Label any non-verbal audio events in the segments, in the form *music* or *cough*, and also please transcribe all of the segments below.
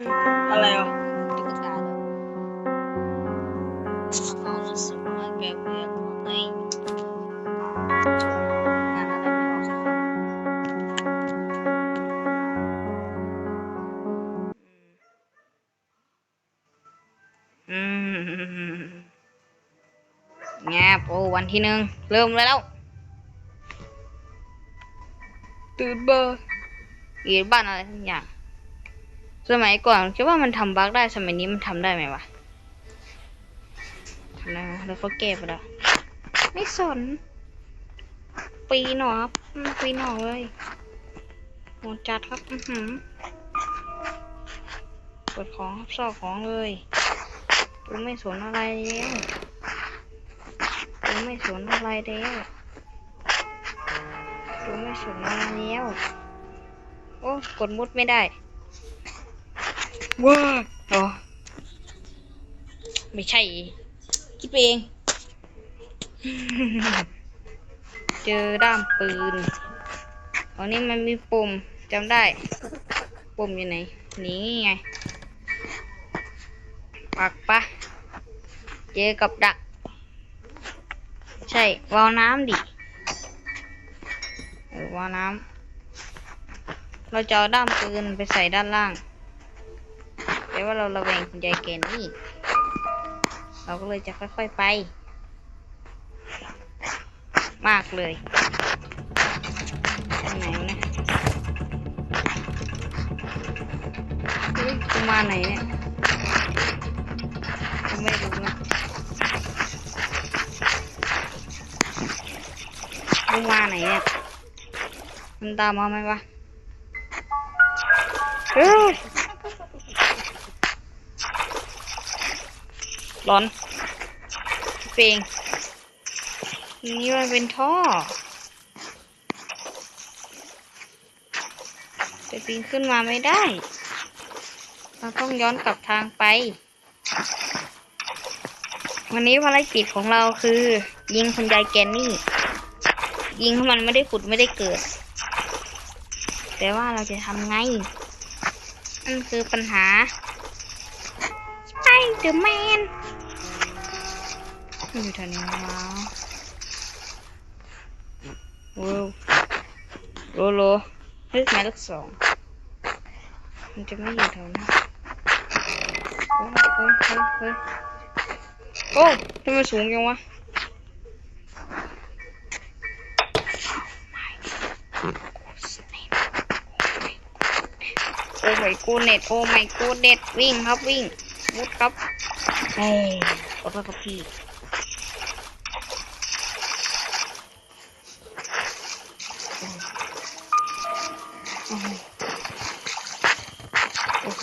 อะไรวะตุ๊กตาเลยเอาหนังสือมาแก้เพื่อนของในงานอะไรไม่ออกสักคนอืมแงบโอ้วันที่หนึ่งเริ่มเลยแล้ว ตื่นเบอร์อีบ้านอะไรทุกอย่าง สมัยก่อนคิดว่ามันทำบั๊กได้สมัยนี้มันทำได้ไหมวะทำได้ไหมแล้วเขาแก้ไปแล้วไม่สน ปีหนอครับปีหนอเลยโหดจัดครับ อือหือเปิดของครับซอกของเลยกูไม่สนอะไรแล้วกูไม่สนอะไรแล้วกูไม่สนอะไรแล้วโอ้กดมุดไม่ได้ ว้าอ๋อไม่ใช่ คิดไปเอง เจอด้ามปืนอันนี้มันมีปุ่มจำได้ ปุ่มอยู่ไหน นี่ไง ปักปะ เจอกับดัก ใช่ วาวน้ำดิวาวน้ำ เราจะเอาด้ามปืนไปใส่ด้านล่าง แต่ว่าเราระแวงคุณยายแกนี่ เราก็เลยจะค่อยๆไป มากเลยไปไหนวะเนี่ยเฮ้ยกูมาไหนเนี่ยกูไม่รู้นะกูมาไหนเนี่ยมันตามมาไหมวะเฮ้ย ร้อนเพลงนี่มันเป็นท่อจะปีนขึ้นมาไม่ได้ เราต้องย้อนกลับทางไป วันนี้ภารกิจของเราคือ ยิงคุณยายแกนนี่ ยิงให้มันไม่ได้ผุดไม่ได้เกิด แต่ว่าเราจะทำไง นั่นคือปัญหาสไปเดอร์แมน อยู่แถวนี้วะโว้วโลโลเฮ้ยหมายเลขสอง มันจะไม่อยู่แถวนี้โอ้ยเฮ้ยเฮ้ยเฮ้ยโอ้ทำไมสูงจังวะโอ้ไม่กูเน็ตโอ้ไม่กูเน็ตวิ่งครับวิ่งมุดครับเอ้ยขอโทษครับพี่โอ้โห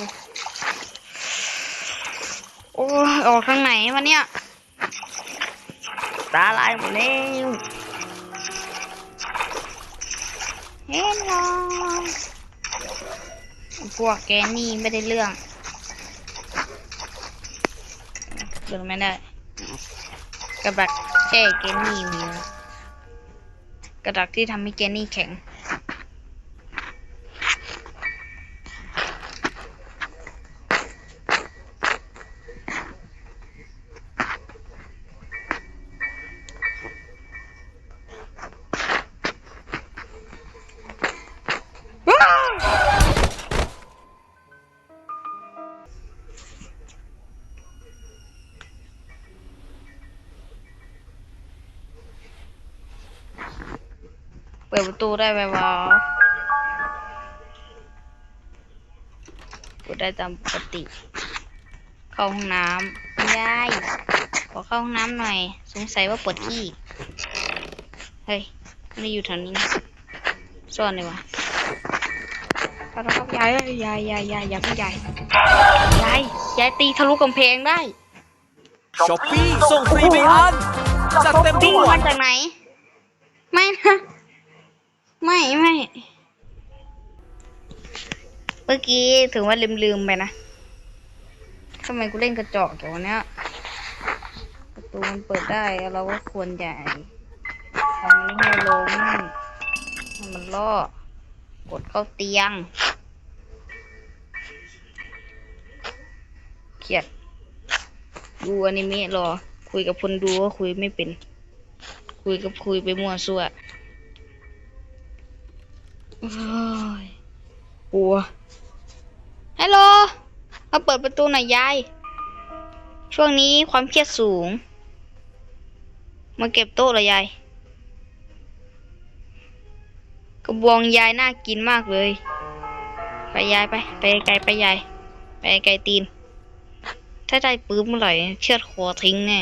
โอ้โหโอออกทางไหนวะเนี่ย ตาลายหมดแล้วเห็นหรอพวกแกนี่ไม่ได้เรื่องเดินไม่ได้กระดักแช่แกนี่มีกระดักที่ทำให้แกนี่แข็ง ปิดประตูได้ไหมวะเปิดได้ตามปกติ เข้าห้องน้ำไม่ได้ขอเข้าห้องน้ำหน่อย สงสัยว่าปวดที่เฮ้ยไม่ได้อยู่แถวนี้นะซ่อนเลยวะขอโทษครับยายยายยายยายยายพี่ยายยายยายตีทะลุกำแพงได้ช้อปปี้ส่งฟรีไม่อันจัดเต็มทุพี่กวัมานจากไหน ไม่นะ ไม่ไม่เมื่อกี้ถือว่าลืมลืมไปนะทำไมกูเล่นกระจอกตัวเนี้ยประตูมันเปิดได้เราก็ควรใหญ่ทำนี้ให้ล้มให้มันล่อกดเข้าเตียงเครียด ดูอนิเมะรอ คุยกับคนดูก็คุยไม่เป็น คุยกับคุยไปมั่วซั่ว กลัวฮัลโหลมาเปิดประตูหน่อยยาย ช่วงนี้ความเครียดสูง มาเก็บโต๊ะเหรอยาย กระบองยายน่ากินมากเลย ไปยายไป ไปไกลไปยาย ไปไกลตีน ถ้าได้ปื้มเมื่อไหร่เชือดคอทิ้งแน่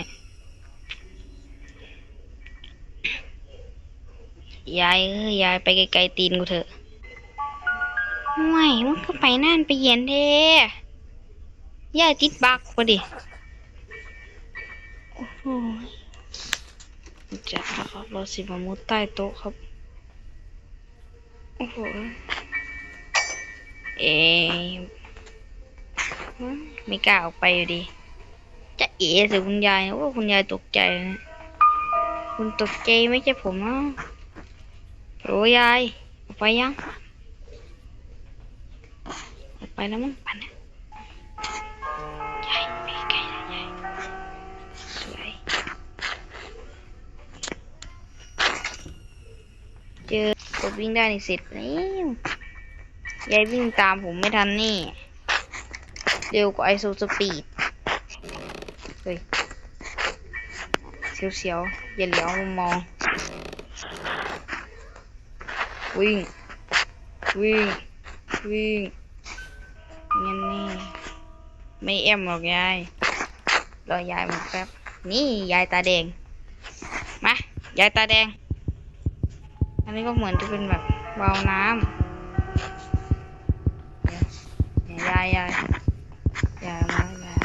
ยายเอ้ยยายไปไกลๆตีนกูเถอะไม่มันก็ไปนั่นไปเย็นเท่ยายติดบักพอดิโอ้โหจ้าครับเราสิมามุดใต้โต๊ะครับโอ้โหเอ๊ะอืมไม่กล้าออกไปอยู่ดีจะเอ๋สิคุณยายนะว่าคุณยายตกใจนะคุณตกใจไม่ใช่ผมนะ โอ้ยายออกไปยังออกไปแล้วมั้งปันนะยายไปไกลนะยายสวยเจอกดวิ่งได้นี่เสร็จแล้วยายวิ่งตามผมไม่ทันนี่ เร็วกว่าไอโซสปีดเฮ้ยเสียวๆอย่าเหลียวมอง วิ่ง วิ่ง วิ่งงั้นนี่ ไม่แอมหรอกยาย รอยายมาแป๊บ นี่ยายตาแดง มา ยายตาแดง อันนี้ก็เหมือนจะเป็นแบบวาวน้ำเดี๋ยยายยายยายมายาย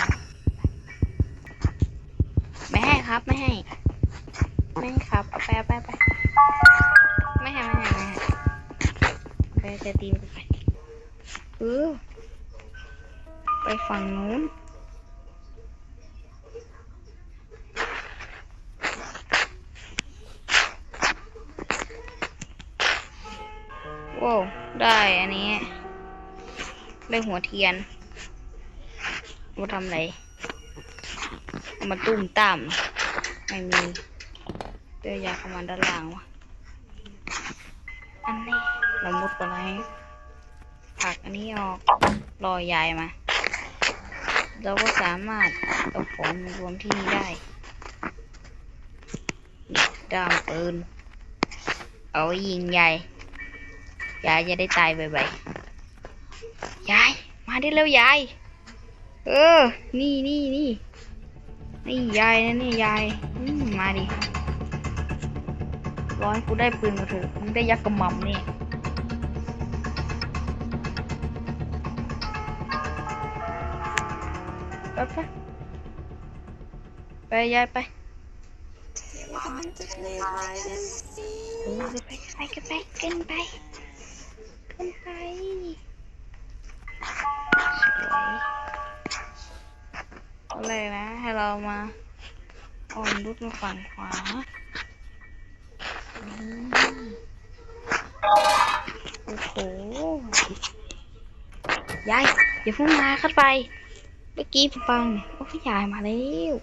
ไม่ให้ครับ ไม่ให้ ไม่ครับ เอาไปเอาไปไป จะตีมันไปเออ ไปฝั่งนู้นว้าวได้อันนี้ ได้หัวเทียนมาทำอะไรมาตุ้มตามไม่มีเดี๋ยยาข้ามาด้านล่างวะอันนี้ เรามุดไปไหนผักอันนี้ออกรอยายมา เราก็สามารถเอาของมรวมที่นี่ได้ดามปืน เอาไว้ยิงยายยายจะได้ตายบ่อยๆยาย มาได้แล้วยาย เออ นี่นี่นี่นี่ยายนะนี่ยายมมาดิร้อยกูได้ปืนมาเถอะมึงได้ยักษ์กระหม่อมนี่ ไปไปไปยายไปไปไปกันไปกันไปกันไปสวยอะไรนะ ให้เรามาอ่อนรุดมาฝั่งขวาโอ้โหยายอย่าพิ่งมาขึ้นไป เมื่อกี้ผมฟังโอ้ยยายมาแล้ว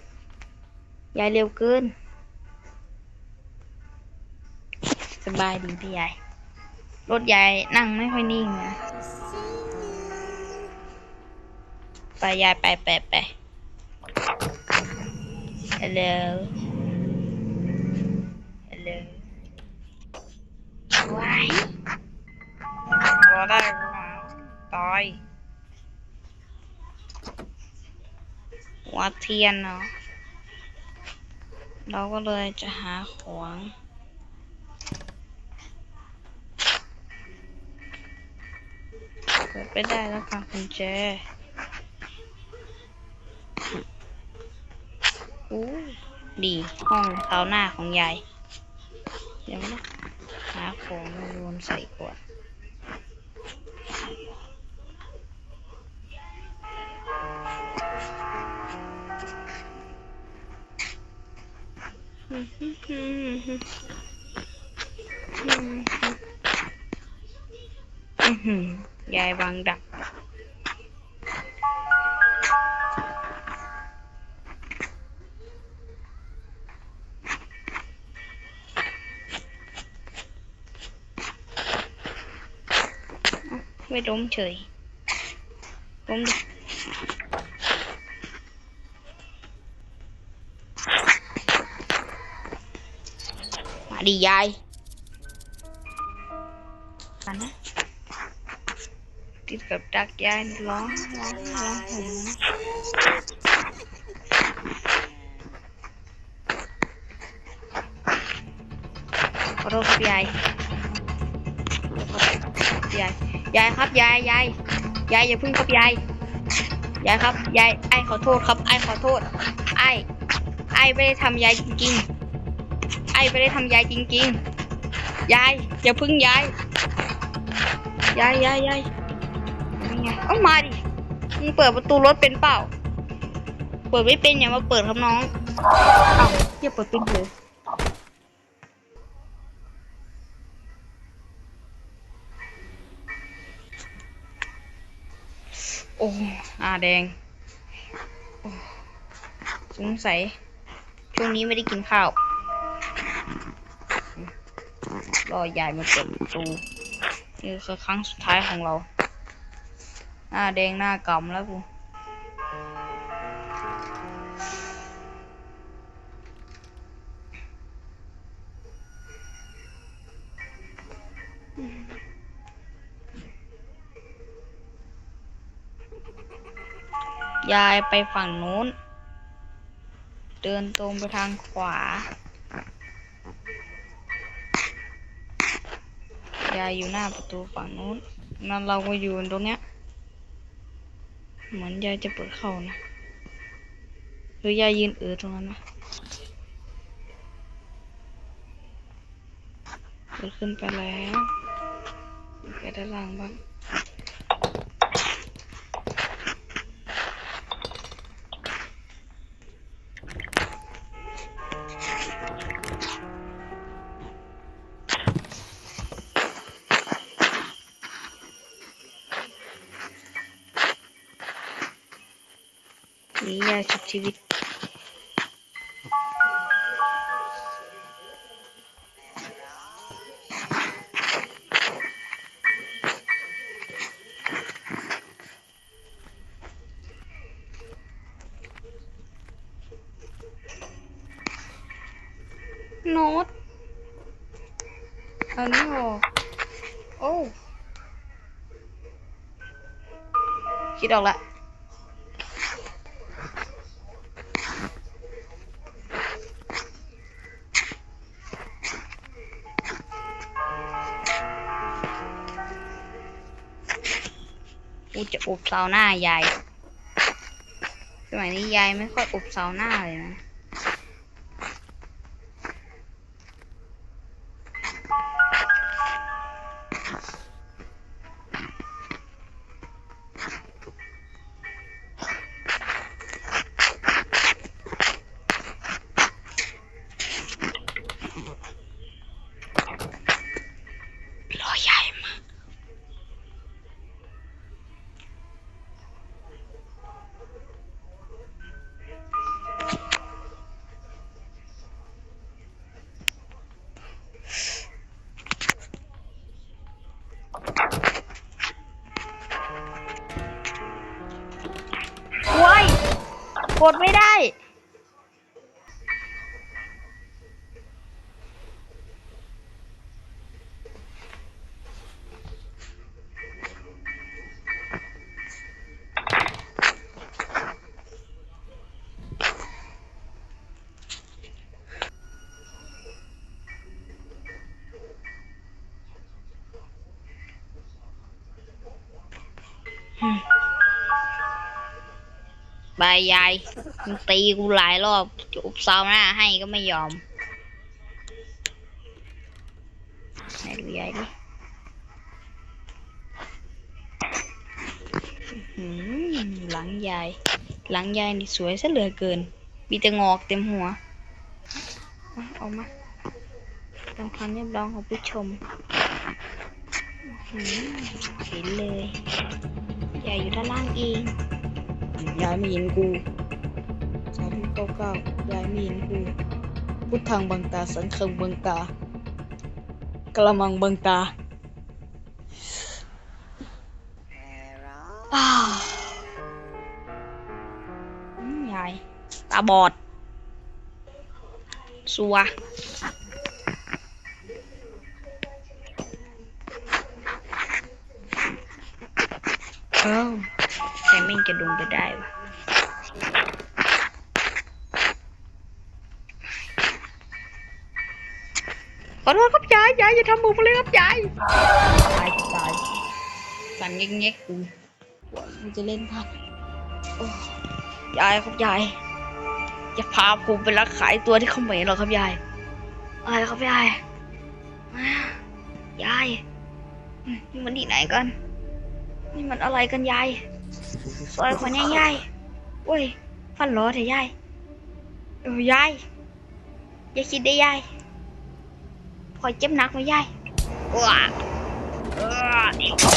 ยายเร็วเกิน สบายดีพี่ยาย รถยายนั่งไม่ค่อยนิ่งนะ ไปยายไปไปไป Hello Hello หัวเทียนเนาะ เราก็เลยจะหาของเปิดไปได้แล้วค่ะคุณเจอู้ดีห้องเตาหน้าของยาย เดี๋ยวนะหาของรวมใส่กวด *laughs* dài bằng đập, mới đúng trời. Đúng được ดิมาดิยายมานะติดกับดักยายร้องร้องร้องห่มนะรบยายยายยายครับยายยายยายอย่าพึ่งครับยายยายครับยายไอ้ขอโทษครับไอ้ขอโทษไอ้ไอ้ไม่ได้ทำยายจริงๆ ไอไม่ได้ทำยายจริงๆ ยายอย่าพึ่งยาย ยายยายยายเป็นไงเอามาดิ มึงเปิดประตูรถเป็นเปล่า เปิดไม่เป็นอย่ามาเปิดครับน้อง เอ้าอย่าเปิดเป็นเลยโอ้หน้าแดง สงสัย ช่วงนี้ไม่ได้กินข้าว รอยายมาเปิดประตูนี่คือครั้งสุดท้ายของเรา หน้าแดงหน้ากำแล้วกูยายไปฝั่งนู้น เดินตรงไปทางขวา ยายอยู่หน้าประตูฝั่งนู้นนั่นเราก็อยู่ตรงเนี้ย เหมือนยายจะเปิดเข้านะ หรือยายยืนเออตรงนั้นนะเปิดขึ้นไปแล้วไปด้านล่างบ้าง ชุบชีวิต โน้ตอันนี้ออกโอ้ คิดออกละ กูจะอบเสาหน้ายาย สมัยนี้ยายไม่ค่อยอบเสาหน้าเลยนะ กดไม่ได้ บายายมึงตีกูหลายรอบจะอุบซาวหน้าให้ก็ไม่ยอมไหนดูยายดิอื้อหือหลังยาย หลังยายนี่สวยซะเหลือเกิน มีแต่งอกเต็มหัวเอามาตามความเรียบร้อยของผู้ชม เห็นเลย ยายอยู่ด้านล่างเอง ยายไม่เห็นกูสาธุเก้าเก้ายายไม่เห็นกู พุทธังบังตา สังฆังบังตา กระมังบังตาอ้าวอืมยายตาบอด สัวายยายอย่าทำผมเลยครับยายตายตายสั่นเงี้ยๆกูกูจะเล่นพักโอ้ยายครับยายอย่าพาผมไปรักขายตัวที่เขมรหรอกครับยายอะไรครับยายอ้ายายมนี่มันที่ไหนกันนี่มันอะไรกันยายซอยคนนี้ยายโอ้ยฟันหลอเถอะยายเออยายอย่าคิดได้ยาย อยเจ็บหนักไหมยายว้าเออ